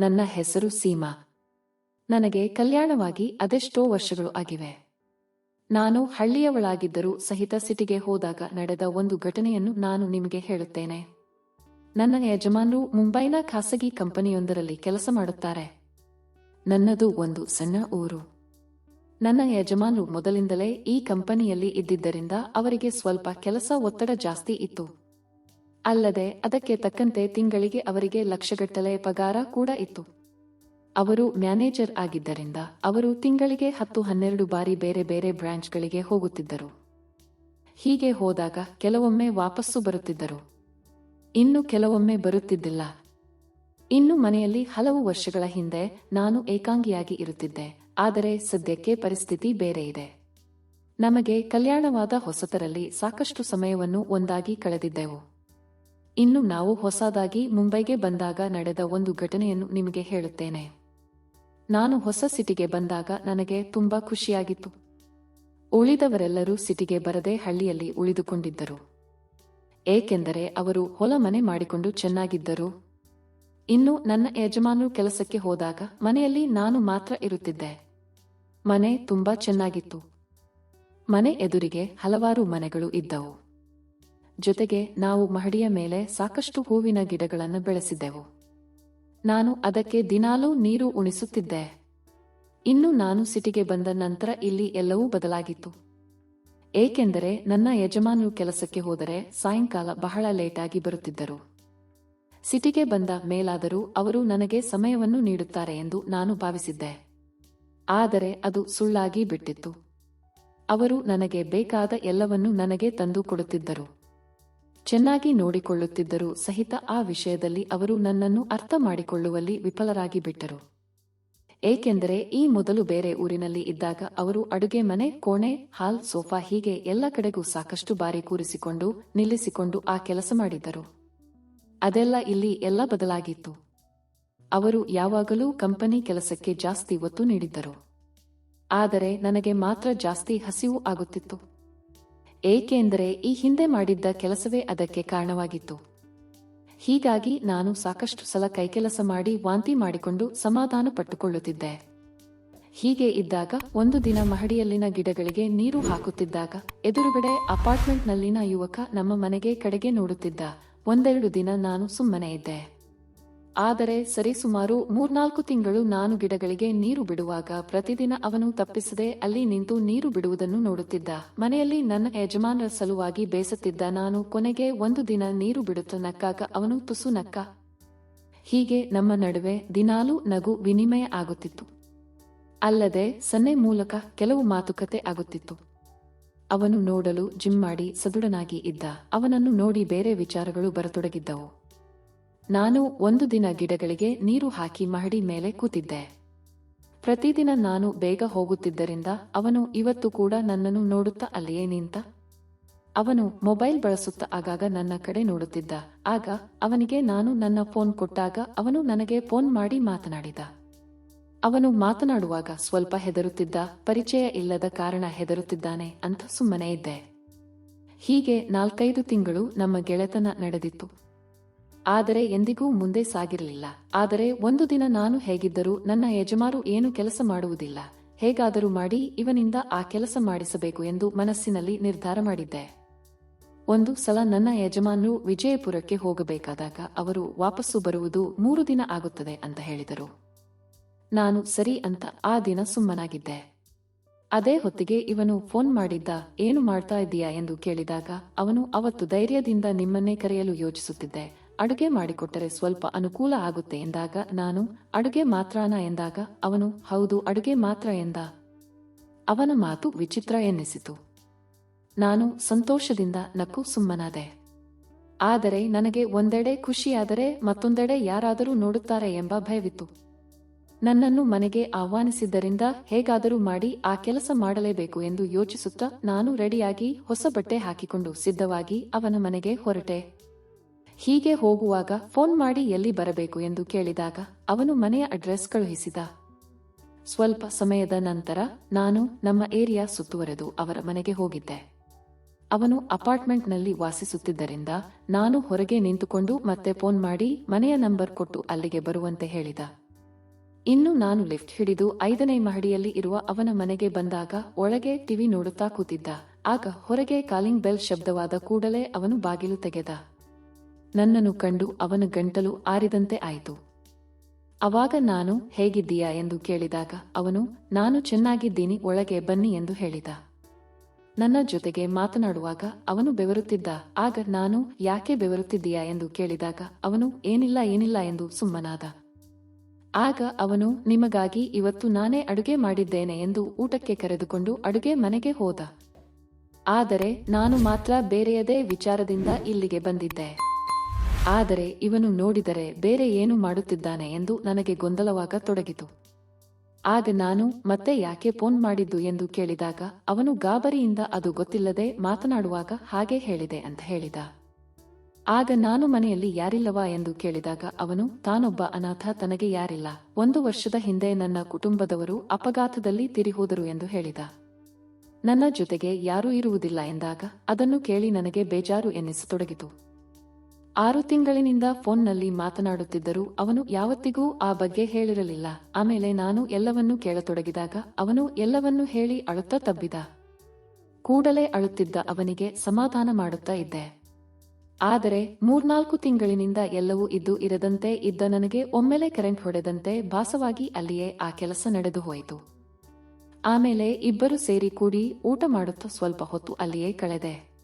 ನನ್ನ ಹೆಸರು ಸೀಮಾ. ನನಗೆ ಕಲ್ಯಾಣವಾಗಿ ಅದೆಷ್ಟೋ ವರ್ಷಗಳು ಆಗಿವೆ. ನಾನು ಹಳ್ಳಿಯವಳಾಗಿದ್ದರೂ ಸಹಿತ ಸಿಟಿಗೆ ಹೋದಾಗ ನಡೆದ ಒಂದು ಘಟನೆಯನ್ನು ನಾನು ನಿಮಗೆ ಹೇಳುತ್ತೇನೆ. ನನ್ನ ಯಜಮಾನರು ಮುಂಬೈನ ಖಾಸಗಿ ಕಂಪನಿಯೊಂದರಲ್ಲಿ ಕೆಲಸ ಮಾಡುತ್ತಾರೆ. ನನ್ನದು ಒಂದು ಸಣ್ಣ ಊರು. ನನ್ನ ಯಜಮಾನರು ಮೊದಲಿಂದಲೇ ಈ ಕಂಪನಿಯಲ್ಲಿ ಇದ್ದಿದ್ದರಿಂದ ಅವರಿಗೆ ಸ್ವಲ್ಪ ಕೆಲಸ ಒತ್ತಡ ಜಾಸ್ತಿ ಇತ್ತು. ಅಲ್ಲದೆ ಅದಕ್ಕೆ ತಕ್ಕಂತೆ ತಿಂಗಳಿಗೆ ಅವರಿಗೆ ಲಕ್ಷಗಟ್ಟಲೆ ಪಗಾರ ಕೂಡ ಇತ್ತು. ಅವರು ಮ್ಯಾನೇಜರ್ ಆಗಿದ್ದರಿಂದ ಅವರು ತಿಂಗಳಿಗೆ ಹತ್ತು ಹನ್ನೆರಡು ಬಾರಿ ಬೇರೆ ಬೇರೆ ಬ್ರಾಂಚ್ಗಳಿಗೆ ಹೋಗುತ್ತಿದ್ದರು. ಹೀಗೆ ಹೋದಾಗ ಕೆಲವೊಮ್ಮೆ ವಾಪಸ್ಸು ಬರುತ್ತಿದ್ದರು. ಇನ್ನು ಕೆಲವೊಮ್ಮೆ ಬರುತ್ತಿದ್ದಿಲ್ಲ. ಇನ್ನು ಮನೆಯಲ್ಲಿ ಹಲವು ವರ್ಷಗಳ ಹಿಂದೆ ನಾನು ಏಕಾಂಗಿಯಾಗಿ ಇರುತ್ತಿದ್ದೆ. ಆದರೆ ಸದ್ಯಕ್ಕೆ ಪರಿಸ್ಥಿತಿ ಬೇರೆ ಇದೆ. ನಮಗೆ ಕಲ್ಯಾಣವಾದ ಹೊಸತರಲ್ಲಿ ಸಾಕಷ್ಟು ಸಮಯವನ್ನು ಒಂದಾಗಿ ಕಳೆದಿದ್ದೆವು. ಇನ್ನು ನಾವು ಹೊಸದಾಗಿ ಮುಂಬೈಗೆ ಬಂದಾಗ ನಡೆದ ಒಂದು ಘಟನೆಯನ್ನು ನಿಮಗೆ ಹೇಳುತ್ತೇನೆ. ನಾನು ಹೊಸ ಸಿಟಿಗೆ ಬಂದಾಗ ನನಗೆ ತುಂಬಾ ಖುಷಿಯಾಗಿತ್ತು. ಉಳಿದವರೆಲ್ಲರೂ ಸಿಟಿಗೆ ಬರದೆ ಹಳ್ಳಿಯಲ್ಲಿ ಉಳಿದುಕೊಂಡಿದ್ದರು. ಏಕೆಂದರೆ ಅವರು ಹೊಲ ಮನೆ ಮಾಡಿಕೊಂಡು ಚೆನ್ನಾಗಿದ್ದರು. ಇನ್ನು ನನ್ನ ಯಜಮಾನರು ಕೆಲಸಕ್ಕೆ ಹೋದಾಗ ಮನೆಯಲ್ಲಿ ನಾನು ಮಾತ್ರ ಇರುತ್ತಿದ್ದೆ. ಮನೆ ತುಂಬಾ ಚೆನ್ನಾಗಿತ್ತು. ಮನೆ ಎದುರಿಗೆ ಹಲವಾರು ಮನೆಗಳು ಇದ್ದವು. ಜೊತೆಗೆ ನಾವು ಮಹಡಿಯ ಮೇಲೆ ಸಾಕಷ್ಟು ಹೂವಿನ ಗಿಡಗಳನ್ನು ಬೆಳೆಸಿದ್ದೆವು ನಾನು ಅದಕ್ಕೆ ದಿನಾಲೂ ನೀರು ಉಣಿಸುತ್ತಿದ್ದೆ. ಇನ್ನು ನಾನು ಸಿಟಿಗೆ ಬಂದ ನಂತರ ಇಲ್ಲಿ ಎಲ್ಲವೂ ಬದಲಾಗಿತ್ತು. ಏಕೆಂದರೆ ನನ್ನ ಯಜಮಾನರು ಕೆಲಸಕ್ಕೆ ಹೋದರೆ ಸಾಯಂಕಾಲ ಬಹಳ ಲೇಟಾಗಿ ಬರುತ್ತಿದ್ದರು. ಸಿಟಿಗೆ ಬಂದ ಮೇಲಾದರೂ ಅವರು ನನಗೆ ಸಮಯವನ್ನು ನೀಡುತ್ತಾರೆ ಎಂದು ನಾನು ಭಾವಿಸಿದ್ದೆ. ಆದರೆ ಅದು ಸುಳ್ಳಾಗಿ ಬಿಟ್ಟಿತ್ತು. ಅವರು ನನಗೆ ಬೇಕಾದ ಎಲ್ಲವನ್ನೂ ನನಗೆ ತಂದು ಕೊಡುತ್ತಿದ್ದರು. ಚೆನ್ನಾಗಿ ನೋಡಿಕೊಳ್ಳುತ್ತಿದ್ದರೂ ಸಹಿತ ಆ ವಿಷಯದಲ್ಲಿ ಅವರು ನನ್ನನ್ನು ಅರ್ಥ ಮಾಡಿಕೊಳ್ಳುವಲ್ಲಿ ವಿಫಲರಾಗಿ ಬಿಟ್ಟರು. ಏಕೆಂದರೆ ಈ ಮೊದಲು ಬೇರೆ ಊರಿನಲ್ಲಿ ಇದ್ದಾಗ ಅವರು ಅಡುಗೆ ಮನೆ, ಕೋಣೆ, ಹಾಲ್, ಸೋಫಾ ಹೀಗೆ ಎಲ್ಲ ಕಡೆಗೂ ಸಾಕಷ್ಟು ಬಾರಿ ಕೂರಿಸಿಕೊಂಡು ನಿಲ್ಲಿಸಿಕೊಂಡು ಆ ಕೆಲಸ ಮಾಡಿದ್ದರು ಅದೆಲ್ಲ ಇಲ್ಲಿ ಎಲ್ಲ ಬದಲಾಗಿತ್ತು. ಅವರು ಯಾವಾಗಲೂ ಕಂಪನಿ ಕೆಲಸಕ್ಕೆ ಜಾಸ್ತಿ ಒತ್ತು ನೀಡಿದ್ದರು. ಆದರೆ ನನಗೆ ಮಾತ್ರ ಜಾಸ್ತಿ ಹಸಿವು ಆಗುತ್ತಿತ್ತು. ಏಕೆಂದರೆ ಈ ಹಿಂದೆ ಮಾಡಿದ್ದ ಕೆಲಸವೇ ಅದಕ್ಕೆ ಕಾರಣವಾಗಿತ್ತು. ಹೀಗಾಗಿ ನಾನು ಸಾಕಷ್ಟು ಸಲ ಕೈಕೆಲಸ ಮಾಡಿ ವಾಂತಿ ಮಾಡಿಕೊಂಡು ಸಮಾಧಾನ ಪಟ್ಟುಕೊಳ್ಳುತ್ತಿದ್ದೆ. ಹೀಗೆ ಇದ್ದಾಗ ಒಂದು ದಿನ ಮಹಡಿಯಲ್ಲಿನ ಗಿಡಗಳಿಗೆ ನೀರು ಹಾಕುತ್ತಿದ್ದಾಗ ಎದುರುಗಡೆ ಅಪಾರ್ಟ್ಮೆಂಟ್ನಲ್ಲಿನ ಯುವಕ ನಮ್ಮ ಮನೆಗೆ ಕಡೆಗೆ ನೋಡುತ್ತಿದ್ದ. ಒಂದೆರಡು ದಿನ ನಾನು ಸುಮ್ಮನೆ ಇದ್ದೆ. ಆದರೆ ಸರಿಸುಮಾರು ಮೂರ್ನಾಲ್ಕು ತಿಂಗಳು ನಾನು ಗಿಡಗಳಿಗೆ ನೀರು ಬಿಡುವಾಗ ಪ್ರತಿದಿನ ಅವನು ತಪ್ಪಿಸದೆ ಅಲ್ಲಿ ನಿಂತು ನೀರು ಬಿಡುವುದನ್ನು ನೋಡುತ್ತಿದ್ದ. ಮನೆಯಲ್ಲಿ ನನ್ನ ಯಜಮಾನರ ಸಲುವಾಗಿ ಬೇಸತ್ತಿದ್ದ ನಾನು ಕೊನೆಗೆ ಒಂದು ದಿನ ನೀರು ಬಿಡುತ್ತ ನಕ್ಕಾಗ ಅವನು ತುಸು ನಕ್ಕ. ಹೀಗೆ ನಮ್ಮ ನಡುವೆ ದಿನಾಲೂ ನಗು ವಿನಿಮಯ ಆಗುತ್ತಿತ್ತು. ಅಲ್ಲದೆ ಸನ್ನೆ ಮೂಲಕ ಕೆಲವು ಮಾತುಕತೆ ಆಗುತ್ತಿತ್ತು. ಅವನು ನೋಡಲು ಜಿಮ್ ಮಾಡಿ ಸದುಡನಾಗಿ ಇದ್ದ. ಅವನನ್ನು ನೋಡಿ ಬೇರೆ ವಿಚಾರಗಳು ಬರತೊಡಗಿದ್ದವು. ನಾನು ಒಂದು ದಿನ ಗಿಡಗಳಿಗೆ ನೀರು ಹಾಕಿ ಮಹಡಿ ಮೇಲೆ ಕೂತಿದ್ದೆ. ಪ್ರತಿದಿನ ನಾನು ಬೇಗ ಹೋಗುತ್ತಿದ್ದರಿಂದ ಅವನು ಇವತ್ತು ಕೂಡ ನನ್ನನ್ನು ನೋಡುತ್ತಾ ಅಲ್ಲಿಯೇ ನಿಂತ, ಅವನು ಮೊಬೈಲ್ ಬಳಸುತ್ತಾ ಆಗಾಗ ನನ್ನ ಕಡೆ ನೋಡುತ್ತಿದ್ದ. ಆಗ ಅವನಿಗೆ ನಾನು ನನ್ನ ಫೋನ್ ಕೊಟ್ಟಾಗ ಅವನು ನನಗೆ ಫೋನ್ ಮಾಡಿ ಮಾತನಾಡಿದ. ಅವನು ಮಾತನಾಡುವಾಗ ಸ್ವಲ್ಪ ಹೆದರುತ್ತಿದ್ದ, ಪರಿಚಯ ಇಲ್ಲದ ಕಾರಣ ಹೆದರುತ್ತಿದ್ದಾನೆ ಅಂತ ಸುಮ್ಮನೆ ಇದ್ದೆ. ಹೀಗೆ ನಾಲ್ಕೈದು ತಿಂಗಳು ನಮ್ಮ ಗೆಳೆತನ ನಡೆದಿತ್ತು. ಆದರೆ ಎಂದಿಗೂ ಮುಂದೆ ಸಾಗಿರಲಿಲ್ಲ. ಆದರೆ ಒಂದು ದಿನ ನಾನು ಹೇಗಿದ್ದರೂ ನನ್ನ ಯಜಮಾರು ಏನು ಕೆಲಸ ಮಾಡುವುದಿಲ್ಲ. ಹೇಗಾದರೂ ಮಾಡಿ ಇವನಿಂದ ಆ ಕೆಲಸ ಮಾಡಿಸಬೇಕು ಎಂದು ಮನಸ್ಸಿನಲ್ಲಿ ನಿರ್ಧಾರ ಮಾಡಿದ್ದೆ. ಒಂದು ಸಲ ನನ್ನ ಯಜಮಾನರು ವಿಜಯಪುರಕ್ಕೆ ಹೋಗಬೇಕಾದಾಗ ಅವರು ವಾಪಸ್ಸು ಬರುವುದು ಮೂರು ದಿನ ಆಗುತ್ತದೆ ಅಂತ ಹೇಳಿದರು. ನಾನು ಸರಿ ಅಂತ ಆ ದಿನ ಸುಮ್ಮನಾಗಿದ್ದೆ. ಅದೇ ಹೊತ್ತಿಗೆ ಇವನು ಫೋನ್ ಮಾಡಿದ್ದ, ಏನು ಮಾಡ್ತಾ ಇದ್ದೀಯಾ? ಎಂದು ಕೇಳಿದಾಗ ಅವನು ಅವತ್ತು ಧೈರ್ಯದಿಂದ ನಿಮ್ಮನ್ನೇ ಕರೆಯಲು ಯೋಚಿಸುತ್ತಿದ್ದೆ. ಅಡುಗೆ ಮಾಡಿಕೊಟ್ಟರೆ ಸ್ವಲ್ಪ ಅನುಕೂಲ ಆಗುತ್ತೆ ಎಂದಾಗ ನಾನು, ಅಡುಗೆ ಮಾತ್ರಾನ? ಎಂದಾಗ, ಅವನು, ಹೌದು, ಅಡುಗೆ ಮಾತ್ರ ಎಂದ. ಅವನ ಮಾತು ವಿಚಿತ್ರ ಎನ್ನಿಸಿತು. ನಾನು ಸಂತೋಷದಿಂದ ನಕ್ಕು ಸುಮ್ಮನಾದೆ. ಆದರೆ ನನಗೆ ಒಂದೆಡೆ ಖುಷಿಯಾದರೆ ಮತ್ತೊಂದೆಡೆ ಯಾರಾದರೂ ನೋಡುತ್ತಾರೆ ಎಂಬ ಭಯವಿತ್ತು. ನನ್ನನ್ನು ಮನೆಗೆ ಆಹ್ವಾನಿಸಿದ್ದರಿಂದ ಹೇಗಾದರೂ ಮಾಡಿ ಆ ಕೆಲಸ ಮಾಡಲೇಬೇಕು ಎಂದು ಯೋಚಿಸುತ್ತಾ ನಾನು ರೆಡಿಯಾಗಿ ಹೊಸ ಬಟ್ಟೆ ಹಾಕಿಕೊಂಡು ಸಿದ್ಧವಾಗಿ ಅವನ ಮನೆಗೆ ಹೊರಟೆ. ಹೀಗೆ ಹೋಗುವಾಗ ಫೋನ್ ಮಾಡಿ ಎಲ್ಲಿ ಬರಬೇಕು ಎಂದು ಕೇಳಿದಾಗ ಅವನು ಮನೆಯ ಅಡ್ರೆಸ್ ಕಳುಹಿಸಿದ. ಸ್ವಲ್ಪ ಸಮಯದ ನಂತರ ನಾನು ನಮ್ಮ ಏರಿಯಾ ಸುತ್ತುವರೆದು ಅವರ ಮನೆಗೆ ಹೋಗಿದ್ದೆ. ಅವನು ಅಪಾರ್ಟ್ಮೆಂಟ್ನಲ್ಲಿ ವಾಸಿಸುತ್ತಿದ್ದರಿಂದ ನಾನು ಹೊರಗೆ ನಿಂತುಕೊಂಡು ಮತ್ತೆ ಫೋನ್ ಮಾಡಿ ಮನೆಯ ನಂಬರ್ ಕೊಟ್ಟು ಅಲ್ಲಿಗೆ ಬರುವಂತೆ ಹೇಳಿದ. ಇನ್ನು ನಾನು ಲಿಫ್ಟ್ ಹಿಡಿದು ಐದನೇ ಮಹಡಿಯಲ್ಲಿ ಇರುವ ಅವನ ಮನೆಗೆ ಬಂದಾಗ ಒಳಗೆ ಟಿವಿ ನೋಡುತ್ತಾ ಕೂತಿದ್ದ. ಆಗ ಹೊರಗೆ ಕಾಲಿಂಗ್ ಬೆಲ್ ಶಬ್ದವಾದ ಕೂಡಲೇ ಅವನು ಬಾಗಿಲು ತೆಗೆದ. ನನ್ನನ್ನು ಕಂಡು ಅವನ ಗಂಟಲು ಆರಿದಂತೆ ಆಯಿತು. ಅವಾಗ ನಾನು, ಹೇಗಿದ್ದೀಯಾ? ಎಂದು ಕೇಳಿದಾಗ ಅವನು, ನಾನು ಚೆನ್ನಾಗಿದ್ದೀನಿ, ಒಳಗೆ ಬನ್ನಿ ಎಂದು ಹೇಳಿದ. ನನ್ನ ಜೊತೆಗೆ ಮಾತನಾಡುವಾಗ ಅವನು ಬೆವರುತ್ತಿದ್ದ, ಆಗ ನಾನು ಯಾಕೆ ಬೆವರುತ್ತಿದ್ದೀಯಾ? ಎಂದು ಕೇಳಿದಾಗ ಅವನು, ಏನಿಲ್ಲ ಏನಿಲ್ಲ ಎಂದು ಸುಮ್ಮನಾದ. ಆಗ ಅವನು, ನಿಮಗಾಗಿ ಇವತ್ತು ನಾನೇ ಅಡುಗೆ ಮಾಡಿದ್ದೇನೆ ಎಂದು ಊಟಕ್ಕೆ ಕರೆದುಕೊಂಡು ಅಡುಗೆ ಮನೆಗೆ ಹೋದ. ಆದರೆ, ನಾನು ಮಾತ್ರ ಬೇರೆಯದೇ ವಿಚಾರದಿಂದ ಇಲ್ಲಿಗೆ ಬಂದಿದ್ದೆ. ಆದರೆ ಇವನು ನೋಡಿದರೆ ಬೇರೆ ಏನು ಮಾಡುತ್ತಿದ್ದಾನೆ ಎಂದು ನನಗೆ ಗೊಂದಲವಾಗ ತೊಡಗಿತು. ಆಗ ನಾನು, ಮತ್ತೆ ಯಾಕೆ ಫೋನ್ ಮಾಡಿದ್ದು ಎಂದು ಕೇಳಿದಾಗ ಅವನು ಗಾಬರಿಯಿಂದ ಅದು ಗೊತ್ತಿಲ್ಲದೆ ಮಾತನಾಡುವಾಗ ಹಾಗೆ ಹೇಳಿದೆ ಅಂತ ಹೇಳಿದ. ಆಗ ನಾನು ಮನೆಯಲ್ಲಿ ಯಾರಿಲ್ಲವಾ ಎಂದು ಕೇಳಿದಾಗ ಅವನು, ತಾನೊಬ್ಬ ಅನಾಥ, ತನಗೆ ಯಾರಿಲ್ಲ. ಒಂದು ವರ್ಷದ ಹಿಂದೆ ನನ್ನ ಕುಟುಂಬದವರು ಅಪಘಾತದಲ್ಲಿ ತಿರಿಹೋದರು ಎಂದು ಹೇಳಿದ. ನನ್ನ ಜೊತೆಗೆ ಯಾರೂ ಇರುವುದಿಲ್ಲ ಎಂದಾಗ ಅದನ್ನು ಕೇಳಿ ನನಗೆ ಬೇಜಾರು ಎನ್ನಿಸತೊಡಗಿತು. ಆರು ತಿಂಗಳಿನಿಂದ ಫೋನ್ನಲ್ಲಿ ಮಾತನಾಡುತ್ತಿದ್ದರು ಅವನು ಯಾವತ್ತಿಗೂ ಆ ಬಗ್ಗೆ ಹೇಳಿರಲಿಲ್ಲ. ಆಮೇಲೆ ನಾನು ಎಲ್ಲವನ್ನೂ ಕೇಳತೊಡಗಿದಾಗ ಅವನು ಎಲ್ಲವನ್ನೂ ಹೇಳಿ ಅಳುತ್ತಾ ತಬ್ಬಿದ. ಕೂಡಲೇ ಅಳುತ್ತಿದ್ದ ಅವನಿಗೆ ಸಮಾಧಾನ ಮಾಡುತ್ತಾ ಇದ್ದೆ. ಆದರೆ ಮೂರ್ನಾಲ್ಕು ತಿಂಗಳಿನಿಂದ ಎಲ್ಲವೂ ಇದ್ದು ಇರದಂತೆ ಇದ್ದ ನನಗೆ ಒಮ್ಮೆಲೆ ಕರೆಂಟ್ ಹೊಡೆದಂತೆ ಭಾಸವಾಗಿ ಅಲ್ಲಿಯೇ ಆ ಕೆಲಸ ನಡೆದು ಹೋಯಿತು. ಆಮೇಲೆ ಇಬ್ಬರು ಸೇರಿ ಕೂಡಿ ಊಟ ಮಾಡುತ್ತಾ ಸ್ವಲ್ಪ ಹೊತ್ತು ಅಲ್ಲಿಯೇ ಕಳೆದೆ.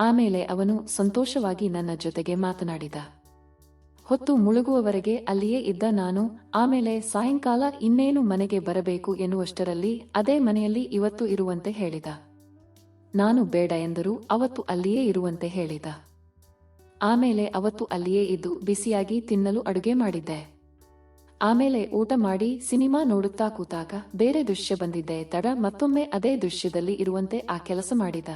ಆಮೇಲೆ ಅವನು ಸಂತೋಷವಾಗಿ ನನ್ನ ಜೊತೆಗೆ ಮಾತನಾಡಿದ. ಹೊತ್ತು ಮುಳುಗುವವರೆಗೆ ಅಲ್ಲಿಯೇ ಇದ್ದ ನಾನು, ಆಮೇಲೆ ಸಾಯಂಕಾಲ ಇನ್ನೇನು ಮನೆಗೆ ಬರಬೇಕು ಎನ್ನುವಷ್ಟರಲ್ಲಿ ಅದೇ ಮನೆಯಲ್ಲಿ ಇವತ್ತು ಇರುವಂತೆ ಹೇಳಿದ. ನಾನು ಬೇಡ ಎಂದರೂ ಅವತ್ತು ಅಲ್ಲಿಯೇ ಇರುವಂತೆ ಹೇಳಿದ. ಆಮೇಲೆ ಅವತ್ತು ಅಲ್ಲಿಯೇ ಇದ್ದು ಬಿಸಿಯಾಗಿ ತಿನ್ನಲು ಅಡುಗೆ ಮಾಡಿದ್ದೆ. ಆಮೇಲೆ ಊಟ ಮಾಡಿ ಸಿನಿಮಾ ನೋಡುತ್ತಾ ಕೂತಾಗ ಬೇರೆ ದೃಶ್ಯ ಬಂದಿದ್ದೆ, ತಡ ಮತ್ತೊಮ್ಮೆ ಅದೇ ದೃಶ್ಯದಲ್ಲಿ ಇರುವಂತೆ ಆ ಕೆಲಸ ಮಾಡಿದ.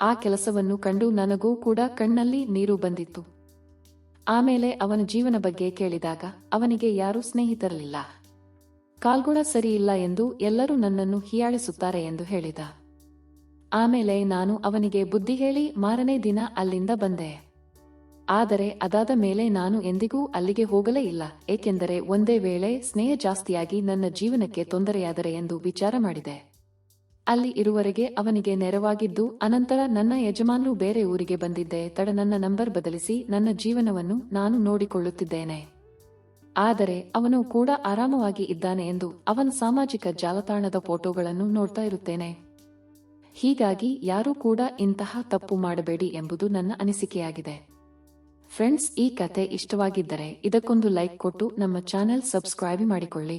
ಆ ಕೆಲಸವನ್ನು ಕಂಡು ನನಗೂ ಕೂಡ ಕಣ್ಣಲ್ಲಿ ನೀರು ಬಂದಿತ್ತು. ಆಮೇಲೆ ಅವನ ಜೀವನ ಬಗ್ಗೆ ಕೇಳಿದಾಗ ಅವನಿಗೆ ಯಾರೂ ಸ್ನೇಹಿತರಲಿಲ್ಲ ಕಾಲ್ಗುಣ ಸರಿಯಿಲ್ಲ ಎಂದು ಎಲ್ಲರೂ ನನ್ನನ್ನು ಹೀಯಾಳಿಸುತ್ತಾರೆ ಎಂದು ಹೇಳಿದ. ಆಮೇಲೆ ನಾನು ಅವನಿಗೆ ಬುದ್ಧಿ ಹೇಳಿ ಮಾರನೇ ದಿನ ಅಲ್ಲಿಂದ ಬಂದೆ. ಆದರೆ ಅದಾದ ಮೇಲೆ ನಾನು ಎಂದಿಗೂ ಅಲ್ಲಿಗೆ ಹೋಗಲೇ ಇಲ್ಲ, ಏಕೆಂದರೆ ಒಂದೇ ವೇಳೆ ಸ್ನೇಹ ಜಾಸ್ತಿಯಾಗಿ ನನ್ನ ಜೀವನಕ್ಕೆ ತೊಂದರೆಯಾದರೆ ಎಂದು ವಿಚಾರ ಮಾಡಿದೆ. ಅಲ್ಲಿ ಇರುವರೆಗೆ ಅವನಿಗೆ ನೆರವಾಗಿದ್ದು, ಅನಂತರ ನನ್ನ ಯಜಮಾನರು ಬೇರೆ ಊರಿಗೆ ಬಂದಿದ್ದೆ. ತಡ ನನ್ನ ನಂಬರ್ ಬದಲಿಸಿ ನನ್ನ ಜೀವನವನ್ನು ನಾನು ನೋಡಿಕೊಳ್ಳುತ್ತಿದ್ದೇನೆ. ಆದರೆ ಅವನು ಕೂಡ ಆರಾಮವಾಗಿ ಇದ್ದಾನೆ ಎಂದು ಅವನ ಸಾಮಾಜಿಕ ಜಾಲತಾಣದ ಫೋಟೋಗಳನ್ನು ನೋಡ್ತಾ ಇರುತ್ತೇನೆ. ಹೀಗಾಗಿ ಯಾರೂ ಕೂಡ ಇಂತಹ ತಪ್ಪು ಮಾಡಬೇಡಿ ಎಂಬುದು ನನ್ನ ಅನಿಸಿಕೆಯಾಗಿದೆ. ಫ್ರೆಂಡ್ಸ್, ಈ ಕತೆ ಇಷ್ಟವಾಗಿದ್ದರೆ ಇದಕ್ಕೊಂದು ಲೈಕ್ ಕೊಟ್ಟು ನಮ್ಮ ಚಾನೆಲ್ ಸಬ್ಸ್ಕ್ರೈಬ್ ಮಾಡಿಕೊಳ್ಳಿ.